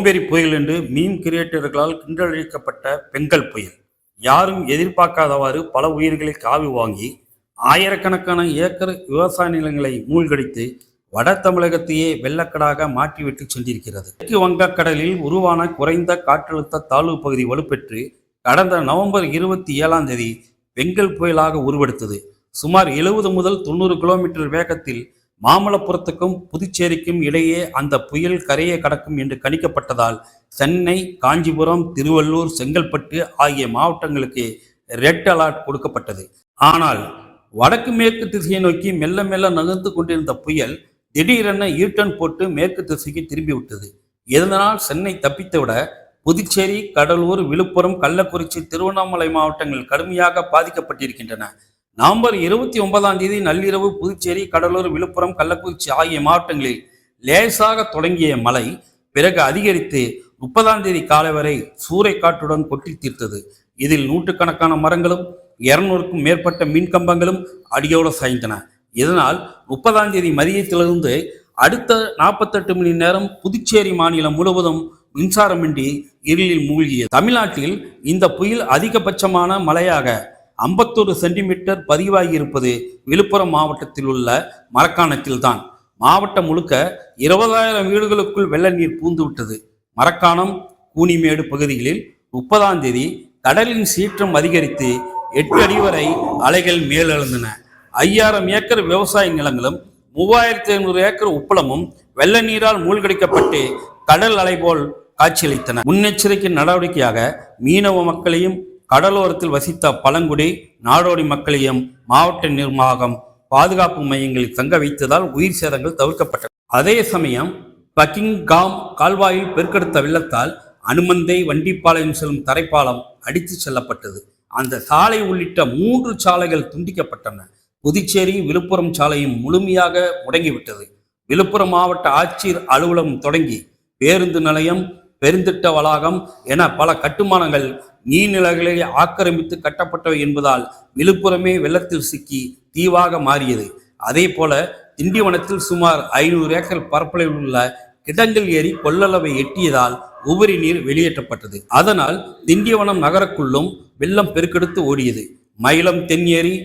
சோம்பேறி புயல் என்று மீன் கிரியேட்டர்களால் கிண்டழிக்கப்பட்ட பெங்கல் புயல். யாரும் எதிர்பார்க்காதவாறு பல உயிர்களை காவி வாங்கி ஆயிரக்கணக்கான ஏக்கர் விவசாய நிலங்களை மூழ்கடித்து வட தமிழகத்தையே வெள்ளக்கடாக மாற்றிவிட்டு சென்றிருக்கிறது. தெற்கு வங்கக்கடலில் உருவான குறைந்த காற்றழுத்த தாழ்வு பகுதி வலுப்பெற்று கடந்த நவம்பர் இருபத்தி ஏழாம் தேதி வெங்கல் புயலாக உருவெடுத்தது. சுமார் எழுபது முதல் தொண்ணூறு கிலோமீட்டர் வேகத்தில் மாமல்லபுரத்துக்கும் புதுச்சேரிக்கும் இடையே அந்த புயல் கரையை கடக்கும் என்று கணிக்கப்பட்டதால் சென்னை காஞ்சிபுரம் திருவள்ளூர் செங்கல்பட்டு ஆகிய மாவட்டங்களுக்கு ரெட் அலர்ட் கொடுக்கப்பட்டது. ஆனால் வடக்கு மேற்கு திசையை நோக்கி மெல்ல மெல்ல நகர்ந்து கொண்டிருந்த புயல் திடீரென ஈட்டன் போட்டு மேற்கு திசைக்கு திரும்பிவிட்டது இதனால் சென்னை தப்பித்துவிட புதுச்சேரி கடலூர் விழுப்புரம் கள்ளக்குறிச்சி திருவண்ணாமலை மாவட்டங்கள் கடுமையாக பாதிக்கப்பட்டிருக்கின்றன. நவம்பர் இருபத்தி ஒன்பதாம் தேதி நள்ளிரவு புதுச்சேரி கடலூர் விழுப்புரம் கள்ளக்குறிச்சி ஆகிய மாவட்டங்களில் லேசாக தொடங்கிய மழை பிறகு அதிகரித்து முப்பதாம் தேதி காலை வரை சூறைக்காற்றுடன் கொட்டி தீர்த்தது. இதில் நூற்றுக்கணக்கான மரங்களும் இருநூறுக்கும் மேற்பட்ட மின்கம்பங்களும் அடியோடு சாய்ந்தன. இதனால் முப்பதாம் தேதி மதியத்திலிருந்து அடுத்த நாற்பத்தெட்டு மணி நேரம் புதுச்சேரி மாநிலம் முழுவதும் மின்சாரமின்றி இருளில் மூழ்கியது. தமிழ்நாட்டில் இந்த புயல் அதிகபட்சமான மழையாக ஐம்பத்தொரு சென்டிமீட்டர் பதிவாகி இருப்பது விழுப்புரம் மாவட்டத்தில் உள்ள மரக்காணத்தில் தான் மாவட்டம் முழுக்க இருபதாயிரம் வீடுகளுக்குள் வெள்ள நீர் பூந்துவிட்டது மரக்காணம் கூனிமேடு பகுதிகளில் முப்பதாம் தேதி கடலின் சீற்றம் அதிகரித்து எட்டு அடி வரை அலைகள் மேலெழுந்தன. ஐயாயிரம் ஏக்கர் விவசாய நிலங்களும் மூவாயிரத்தி ஐநூறு ஏக்கர் உப்பளமும் வெள்ள நீரால் மூழ்கடிக்கப்பட்டு கடல் அலை போல் காட்சியளித்தன. முன்னெச்சரிக்கை நடவடிக்கையாக மீனவ மக்களையும் கடலோரத்தில் வசித்த பழங்குடி நாடோடி மக்களையும் மாவட்ட நிர்வாகம் பாதுகாப்பு மையங்களில் தங்க வைத்ததால் உயிர் சேதங்கள் தவிர்க்கப்பட்டன. அதே சமயம் பக்கிங்காம் கால்வாயில் பெருக்கெடுத்த வெள்ளத்தால் அனுமந்தை வண்டிப்பாளையம் செல்லும் தரைப்பாலம் அடித்து செல்லப்பட்டது. அந்த சாலை உள்ளிட்ட மூன்று சாலைகள் துண்டிக்கப்பட்டன. புதுச்சேரி விழுப்புரம் சாலையும் முழுமையாக முடங்கிவிட்டது. விழுப்புரம் மாவட்ட ஆட்சியர் அலுவலகம் தொடங்கி பேருந்து நிலையம் பெருந்திட்ட வளாகம் என பல கட்டுமானங்கள் நீர்நிலைகளை ஆக்கிரமித்து கட்டப்பட்டவை என்பதால் விழுப்புரமே வெள்ளத்தில் சிக்கி தீவாக மாறியது. அதே போல திண்டிவனத்தில் சுமார் ஐநூறு ஏக்கர் பரப்பளவில் உள்ள கிடங்கில் ஏரி கொள்ளளவை எட்டியதால் உபரி நீர் வெளியேற்றப்பட்டது. அதனால் திண்டிவனம் நகருக்குள்ளும் வெள்ளம் பெருக்கெடுத்து ஓடியது. மயிலம் தென் ஏரி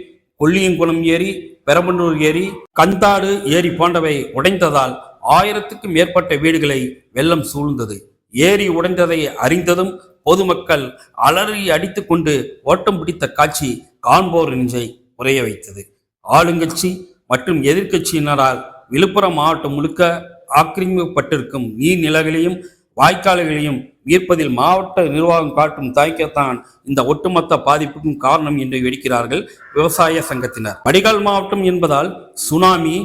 கொல்லியங்குளம் ஏரி பெரம்பலூர் ஏரி கந்தாடு ஏரி போன்றவை உடைந்ததால் ஆயிரத்துக்கும் மேற்பட்ட வீடுகளை வெள்ளம் சூழ்ந்தது. ஏரி உடைந்ததை அறிந்ததும் பொதுமக்கள் அலறி அடித்துக்கொண்டு ஓட்டம் பிடித்த காட்சி காண்போர் நெஞ்சை உறைய வைத்தது. ஆளுங்கட்சி மற்றும் எதிர்க்கட்சியினரால் விழுப்புரம் மாவட்டம் முழுக்க ஆக்கிரமிக்கப்பட்டிருக்கும் நீர்நிலைகளையும் வாய்க்கால்களையும் மீட்பதில் மாவட்ட நிர்வாகம் காட்டும் தாய்க்கத்தான் இந்த ஒட்டுமொத்த பாதிப்புக்கும் காரணம் என்று வெடிக்கிறார்கள் விவசாய சங்கத்தினர். வடிகால் மாவட்டம் என்பதால் சுனாமி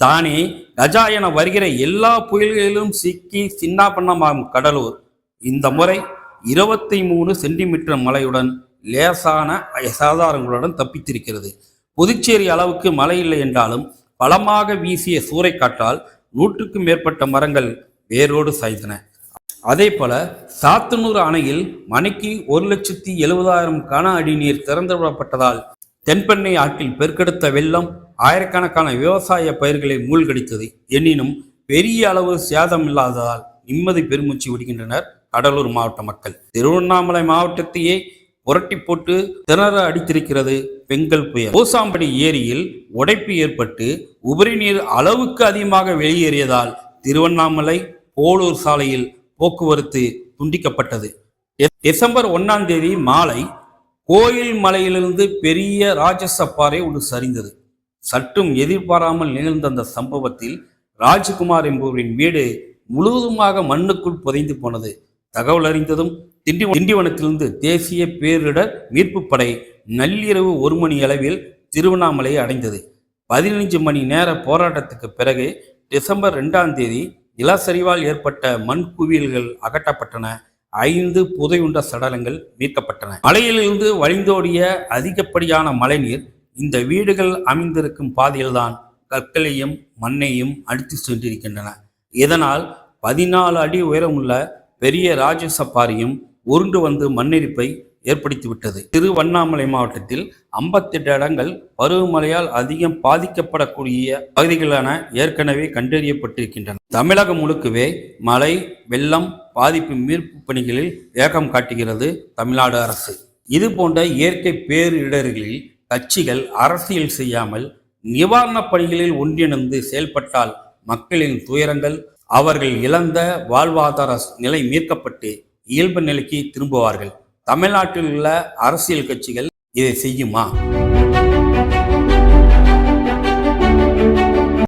தானே கஜா என வருகிற எல்லா புயல்களிலும் சிக்கி சின்னாபண்ணமாகும் கடலூர். இந்த முறை இருபத்தி மூணு சென்டிமீட்டர் மழையுடன் லேசான சாதாரங்களுடன் தப்பித்திருக்கிறது. புதுச்சேரி அளவுக்கு மழை இல்லை என்றாலும் பலமாக வீசிய சூறைக்காற்றால் நூற்றுக்கும் மேற்பட்ட மரங்கள் வேரோடு சாய்ந்தன. அதே போல சாத்தனூர் அணையில் மணிக்கு ஒரு லட்சத்தி எழுபதாயிரம் கன அடி நீர் திறந்துவிடப்பட்டதால் தென்பெண்ணை ஆற்றில் பெருக்கெடுத்த வெள்ளம் ஆயிரக்கணக்கான விவசாய பயிர்களை மூழ்கடித்தது. எனினும் பெரிய அளவு சேதம் இல்லாததால் நிம்மதி பெருமூச்சு விடுகின்றனர் கடலூர் மாவட்ட மக்கள். திருவண்ணாமலை மாவட்டத்தையே புரட்டி போட்டு திணற அடித்திருக்கிறது பெங்கல் புயல். ஓசாம்படி ஏரியில் உடைப்பு ஏற்பட்டு உபரி நீர் அளவுக்கு அதிகமாக வெளியேறியதால் திருவண்ணாமலை போலூர் சாலையில் போக்குவரத்து துண்டிக்கப்பட்டது. டிசம்பர் ஒன்னாம் தேதி மாலை கோயில் மலையிலிருந்து பெரிய ராஜசப்பாறை ஒன்று சரிந்தது. சற்றும் எதிர்பாராமல் நிகழ்ந்த அந்த சம்பவத்தில் ராஜ்குமார் என்பவரின் வீடு முழுவதுமாக மண்ணுக்குள் புதைந்து போனது. தகவல் அறிந்ததும் திண்டி திண்டிவனத்திலிருந்து தேசிய பேரிடர் மீட்பு படை நள்ளிரவு ஒரு மணி அளவில் திருவண்ணாமலையை அடைந்தது. பதினைஞ்சு மணி நேர போராட்டத்துக்கு பிறகு டிசம்பர் ரெண்டாம் தேதி நிலச்சரிவால் ஏற்பட்ட மண் குவியல்கள் அகற்றப்பட்டன. ஐந்து புதையுண்ட சடலங்கள் மீட்கப்பட்டன. மலையிலிருந்து வழிந்தோடிய அதிகப்படியான மழைநீர் இந்த வீடுகள் அமைந்திருக்கும் பாதையில்தான் கற்களையும் மண்ணையும் அடித்து சென்றிருக்கின்றன. இதனால் பதினாலு அடி உயரமுள்ள பெரிய ராஜசப்பாரியும் உருண்டு வந்து மண்ணெரிப்பை ஏற்படுத்திவிட்டது. திருவண்ணாமலை மாவட்டத்தில் ஐம்பத்தெட்டு இடங்கள் பருவமழையால் அதிகம் பாதிக்கப்படக்கூடிய பகுதிகளான ஏற்கனவே கண்டறியப்பட்டிருக்கின்றன. தமிழகம் முழுக்கவே மழை வெள்ளம் பாதிப்பு மீட்பு பணிகளில் வேகம் காட்டுகிறது தமிழ்நாடு அரசு. இது போன்ற இயற்கை பேரிடர்களில் கட்சிகள் அரசியல் செய்யாமல் நிவாரணப் பணிகளில் ஒன்றிணைந்து செயல்பட்டால் மக்களின் துயரங்கள் அவர்கள் இழந்த வாழ்வாதார நிலை மீட்கப்பட்டு இயல்பு நிலைக்கு திரும்புவார்கள். தமிழ்நாட்டில் உள்ள அரசியல் கட்சிகள் இதை செய்யுமா?